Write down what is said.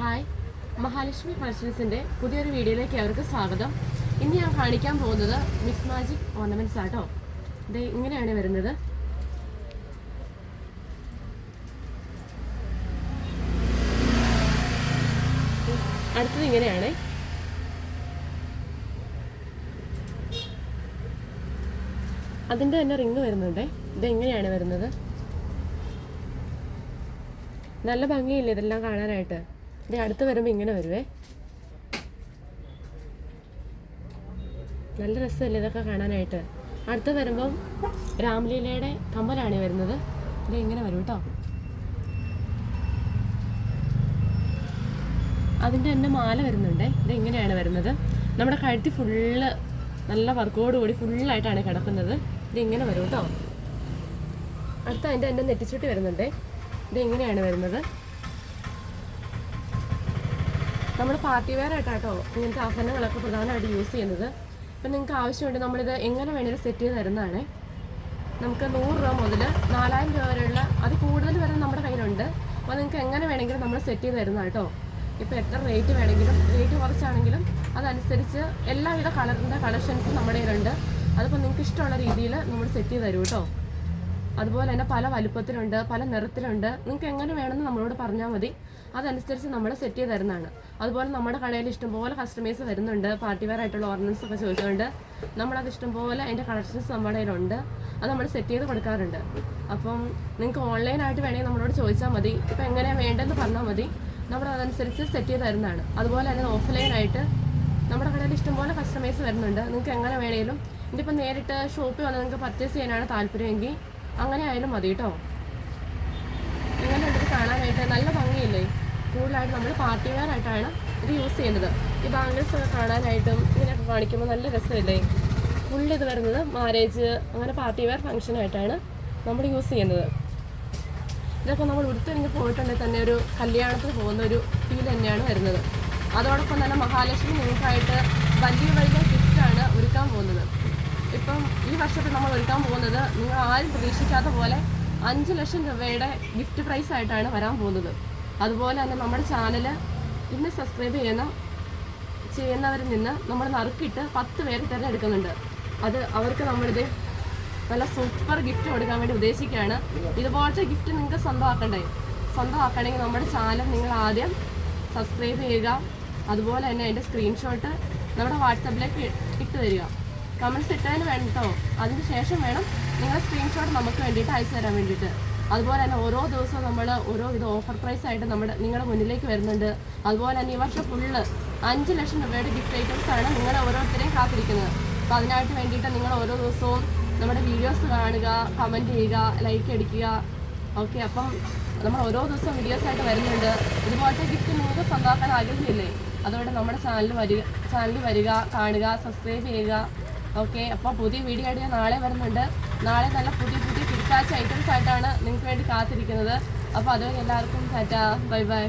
Hi. Mahalakshmi കളക്ഷൻസിന്റെ പുതിയൊരു വീഡിയോയിലേക്ക് അവർക്ക് സ്വാഗതം. ഇന്ന് ഞാൻ കാണിക്കാൻ പോകുന്നത് മിക്സ് മാജിക് ഓർണമെന്റ്സ് ആട്ടോ. ഇത് ഇങ്ങനെയാണ് വരുന്നത്. അടുത്തത് ഇങ്ങനെയാണ്. അതിന്റെ തന്നെ റിങ് വരുന്നുണ്ട്. ഇത് എങ്ങനെയാണ് വരുന്നത്. നല്ല ഭംഗിയില്ലേ ഇതെല്ലാം കാണാനായിട്ട്? ഇത് അടുത്ത് വരുമ്പോൾ ഇങ്ങനെ വരുവേ. നല്ല രസമല്ലേ ഇതൊക്കെ കാണാനായിട്ട്. അടുത്ത് വരുമ്പം രാംലീലയുടെ കമ്മലാണ് വരുന്നത്. ഇത് ഇങ്ങനെ വരും കേട്ടോ അതിന്റെ തന്നെ മാല വരുന്നുണ്ടേ. ഇത് ഇങ്ങനെയാണ് വരുന്നത്. നമ്മുടെ കഴുത്തി ഫുള്ള് നല്ല വർക്കോട് കൂടി ഫുള്ളായിട്ടാണ് കിടക്കുന്നത്. ഇത് ഇങ്ങനെ വരും കേട്ടോ അടുത്ത അതിന്റെ എന്റെ നെറ്റിച്ചുട്ടി വരുന്നുണ്ട്. ഇങ്ങനെയാണ് വരുന്നത്. നമ്മൾ പാർട്ടി വെയർ ആയിട്ടാട്ടോ ഇങ്ങനത്തെ ആഭരണങ്ങളൊക്കെ പ്രധാനമായിട്ട് യൂസ് ചെയ്യുന്നത്. അപ്പം നിങ്ങൾക്ക് ആവശ്യമുണ്ട് നമ്മളിത് എങ്ങനെ വേണേലും സെറ്റ് ചെയ്ത് തരുന്നതാണ്. നമുക്ക് നൂറ് രൂപ മുതൽ നാലായിരം രൂപ വരെയുള്ള അത് കൂടുതൽ വരെ നമ്മുടെ കയ്യിലുണ്ട്. അപ്പോൾ നിങ്ങൾക്ക് എങ്ങനെ വേണമെങ്കിലും നമ്മൾ സെറ്റ് ചെയ്ത് തരുന്ന കേട്ടോ ഇപ്പോൾ എത്ര റേറ്റ് വേണമെങ്കിലും റേറ്റ് കുറച്ചാണെങ്കിലും അതനുസരിച്ച് എല്ലാവിധ കളറിന്റെ കളക്ഷൻസും നമ്മുടെ കയ്യിലുണ്ട്. അതിപ്പോൾ നിങ്ങൾക്ക് ഇഷ്ടമുള്ള രീതിയിൽ നമ്മൾ സെറ്റ് ചെയ്ത് തരും കേട്ടോ അതുപോലെ തന്നെ പല വലുപ്പത്തിലുണ്ട് പല നിറത്തിലുണ്ട്. നിങ്ങൾക്ക് എങ്ങനെ വേണമെന്ന് നമ്മളോട് പറഞ്ഞാൽ മതി. അതനുസരിച്ച് നമ്മൾ സെറ്റ് ചെയ്ത് തരുന്നതാണ്. അതുപോലെ നമ്മുടെ കടയിൽ ഇഷ്ടംപോലെ കസ്റ്റമേഴ്സ് വരുന്നുണ്ട്. പാർട്ടി വെയർ ആയിട്ടുള്ള ഓർണമെന്റ്സ് ഒക്കെ ചോദിച്ചുകൊണ്ട് നമ്മളത് ഇഷ്ടംപോലെ അതിന്റെ കളക്ഷൻസ് നമ്മുടെ കയ്യിലുണ്ട്. അത് നമ്മൾ സെറ്റ് ചെയ്ത് കൊടുക്കാറുണ്ട്. അപ്പം നിങ്ങൾക്ക് ഓൺലൈനായിട്ട് വേണമെങ്കിൽ നമ്മളോട് ചോദിച്ചാൽ മതി. ഇപ്പം എങ്ങനെയാണ് വേണ്ടതെന്ന് പറഞ്ഞാൽ മതി. നമ്മൾ അതനുസരിച്ച് സെറ്റ് ചെയ്ത് തരുന്നതാണ്. അതുപോലെ തന്നെ ഓഫ്ലൈനായിട്ട് നമ്മുടെ കടയിൽ ഇഷ്ടംപോലെ കസ്റ്റമേഴ്സ് വരുന്നുണ്ട്. നിങ്ങൾക്ക് എങ്ങനെ വേണേലും. ഇതിപ്പോൾ നേരിട്ട് ഷോപ്പിൽ വന്ന് നിങ്ങൾക്ക് പർച്ചേസ് ചെയ്യാനാണ് താല്പര്യമെങ്കിൽ അങ്ങനെ ആയാലും മതി കേട്ടോ ഇങ്ങനെ ഇത് കാണാനായിട്ട് നല്ല ഭംഗിയില്ലേ? കൂടുതലായിട്ട് നമ്മൾ പാർട്ടി വെയർ ആയിട്ടാണ് ഇത് യൂസ് ചെയ്യുന്നത്. ഈ ബാംഗിൾസ് ഒക്കെ കാണാനായിട്ടും ഇങ്ങനെയൊക്കെ കാണിക്കുമ്പോൾ നല്ല രസമില്ലേ? ഫുള്ള് ഇത് വരുന്നത് മാരേജ് അങ്ങനെ പാർട്ടി വെയർ ഫംഗ്ഷനായിട്ടാണ് നമ്മൾ യൂസ് ചെയ്യുന്നത്. ഇതൊക്കെ നമ്മൾ ഉടുത്തിരിഞ്ഞ് പോയിട്ടുണ്ടെങ്കിൽ തന്നെ ഒരു കല്യാണത്തിന് പോകുന്ന ഒരു ഫീൽ തന്നെയാണ് വരുന്നത്. അതോടൊപ്പം തന്നെ മഹാലക്ഷ്മി നിങ്ങൾക്കായിട്ട് വലിയ വലിയ ഗിഫ്റ്റാണ് ഒരുക്കാൻ പോകുന്നത്. ഇപ്പം ഈ വർഷത്തിൽ നമ്മൾ ഒരുക്കാൻ പോകുന്നത് നിങ്ങൾ ആരും പ്രതീക്ഷിക്കാത്ത പോലെ അഞ്ച് ലക്ഷം രൂപയുടെ ഗിഫ്റ്റ് പ്രൈസ് ആയിട്ടാണ് വരാൻ പോകുന്നത്. അതുപോലെ തന്നെ നമ്മുടെ ചാനൽ ഇന്ന് സബ്സ്ക്രൈബ് ചെയ്യുന്ന ചെയ്യുന്നവരിൽ നിന്ന് നമ്മൾ നറുക്കിട്ട് പത്ത് പേര് തിരഞ്ഞെടുക്കുന്നുണ്ട്. അത് അവർക്ക് നമ്മളിത് നല്ല സൂപ്പർ ഗിഫ്റ്റ് കൊടുക്കാൻ വേണ്ടി ഉദ്ദേശിക്കുകയാണ്. ഇതുപോലത്തെ ഗിഫ്റ്റ് നിങ്ങൾക്ക് സ്വന്തമാക്കണ്ടേ? സ്വന്തമാക്കണമെങ്കിൽ നമ്മുടെ ചാനൽ നിങ്ങൾ ആദ്യം സബ്സ്ക്രൈബ് ചെയ്യുക. അതുപോലെ തന്നെ അതിന്റെ സ്ക്രീൻഷോട്ട് നമ്മുടെ വാട്സപ്പിലേക്ക് ഇട്ട് തരിക. കമന്റ്സ് ഇട്ടതിന് വേണ്ടിട്ടോ. അതിന് ശേഷം വേണം നിങ്ങൾ സ്ക്രീൻഷോട്ട് നമുക്ക് വേണ്ടിയിട്ട് അയച്ചു തരാൻ വേണ്ടിയിട്ട്. അതുപോലെ തന്നെ ഓരോ ദിവസവും നമ്മൾ ഓരോ ഇത് ഓഫർ പ്രൈസ് ആയിട്ട് നമ്മുടെ നിങ്ങളുടെ മുന്നിലേക്ക് വരുന്നുണ്ട്. അതുപോലെ തന്നെ ഈ വർഷം ഫുള്ള് അഞ്ച് ലക്ഷം രൂപയുടെ ഗിഫ്റ്റ് ആണ് നിങ്ങൾ ഓരോരുത്തരെയും കാത്തിരിക്കുന്നത്. അപ്പോൾ അതിനായിട്ട് വേണ്ടിയിട്ട് നിങ്ങൾ ഓരോ ദിവസവും നമ്മുടെ വീഡിയോസ് കാണുക കമന്റ് ചെയ്യുക ലൈക്ക് അടിക്കുക. ഓക്കെ അപ്പം നമ്മൾ ഓരോ ദിവസവും വീഡിയോസ് ആയിട്ട് വരുന്നുണ്ട്. ഇതുപോലത്തെ ഗിഫ്റ്റ് നിങ്ങൾക്ക് സ്വന്തമാക്കാൻ ആഗ്രഹമില്ലേ? അതുകൊണ്ട് നമ്മുടെ ചാനൽ വരിക ചാനൽ വരിക കാണുക സബ്സ്ക്രൈബ് ചെയ്യുക. ഓക്കെ അപ്പോൾ പുതിയ വീഡിയോ ആയിട്ട് ഞാൻ നാളെ വരുന്നുണ്ട്. നാളെ നല്ല പുതിയ പുതിയ കിടക്കാച്ച ഐറ്റംസ് ആയിട്ടാണ് നിങ്ങൾക്ക് വേണ്ടി കാത്തിരിക്കുന്നത്. അപ്പോൾ അതുവരെ എല്ലാവർക്കും ടാറ്റ. Bye bye